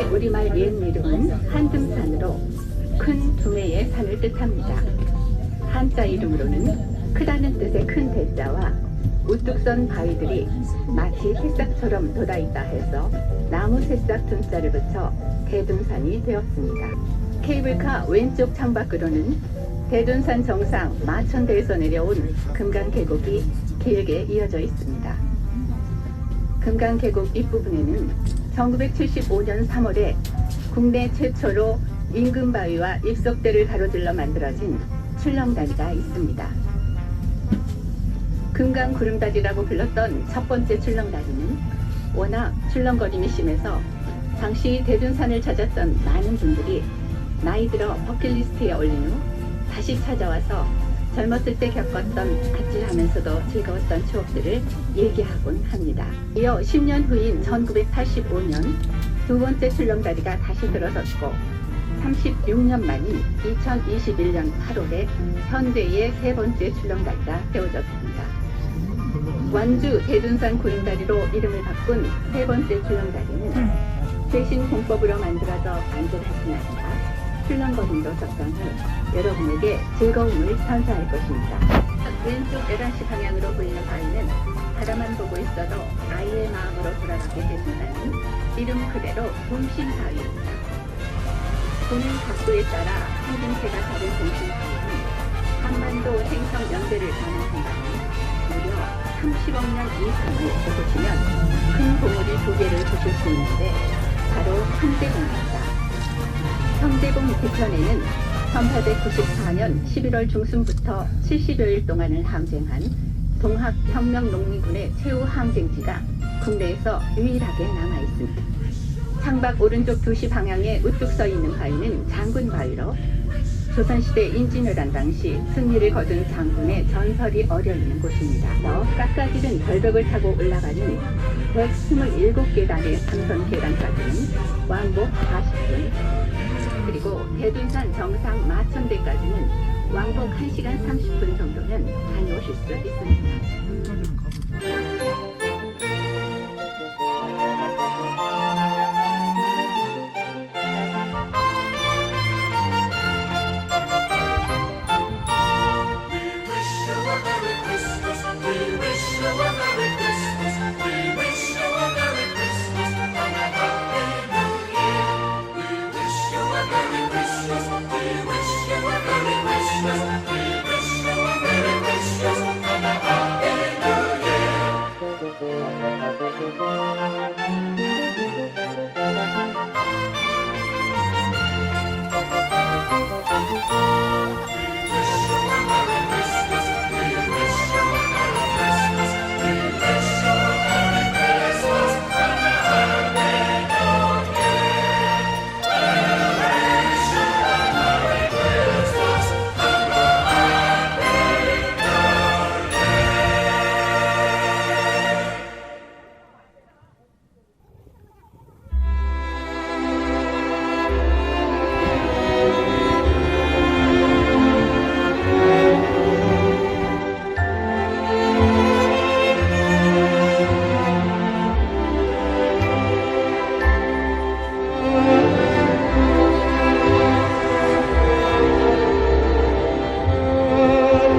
원래 우리말 옛 이름은 한등산으로 큰 두매의 산을 뜻합니다. 한자 이름으로는 크다는 뜻의 큰 대자와 우뚝 선 바위들이 마치 새싹처럼 돋아있다 해서 나무 새싹 둔자를 붙여 대둔산이 되었습니다. 케이블카 왼쪽 창밖으로는 대둔산 정상 마천대에서 내려온 금강 계곡이 길게 이어져 있습니다. 금강 계곡 윗부분에는 1975년 3월에 국내 최초로 임금바위와 입석대를 가로질러 만들어진 출렁다리가 있습니다. 금강 구름다리라고 불렀던 첫 번째 출렁다리는 워낙 출렁거림이 심해서 당시 대둔산을 찾았던 많은 분들이 나이 들어 버킷리스트에 올린 후 다시 찾아와서 젊었을 때 겪었던 아찔하면서도 즐거웠던 추억들을 얘기하곤 합니다. 이어 10년 후인 1985년 두 번째 출렁다리가 다시 들어섰고 36년 만인 2021년 8월에 현재의 세 번째 출렁다리가 세워졌습니다. 완주 대둔산 구름다리로 이름을 바꾼 세 번째 출렁다리는 최신 공법으로 만들어져 아니라 출렁거림도 적당히 여러분에게 즐거움을 선사할 것입니다. 왼쪽 11시 방향으로 보이는 바위는 바라만 보고 있어도 아이의 마음으로 돌아가게 해준다는 이름 그대로 동심 바위입니다. 보는 각도에 따라 생김새가 다른 동심 바위는 한반도 생성 연대를 가능한다는 무려 30억 년 이상을 보시면 큰 봉우리 두 개를 보실 수 있는데 바로 현대봉입니다. 현대봉 뒤편에는 1894년 11월 중순부터 70여일 동안을 항쟁한 동학혁명농민군의 최후 항쟁지가 국내에서 유일하게 남아 있습니다. 창밖 오른쪽 2시 방향에 우뚝 서 있는 바위는 장군 바위로 조선시대 임진왜란 당시 승리를 거둔 장군의 전설이 어려있는 곳입니다. 더 깎아지른 절벽을 타고 올라가는 127계단의 삼선 계단까지는 왕복 40분 그리고 대둔산 정상 마천대까지는 왕복 1시간 30분 정도면 다녀오실 수 있습니다.